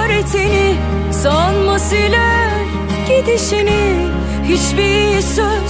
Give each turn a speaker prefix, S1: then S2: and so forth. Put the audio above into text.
S1: kefaretini Sanma siler gidişini Hiçbir söz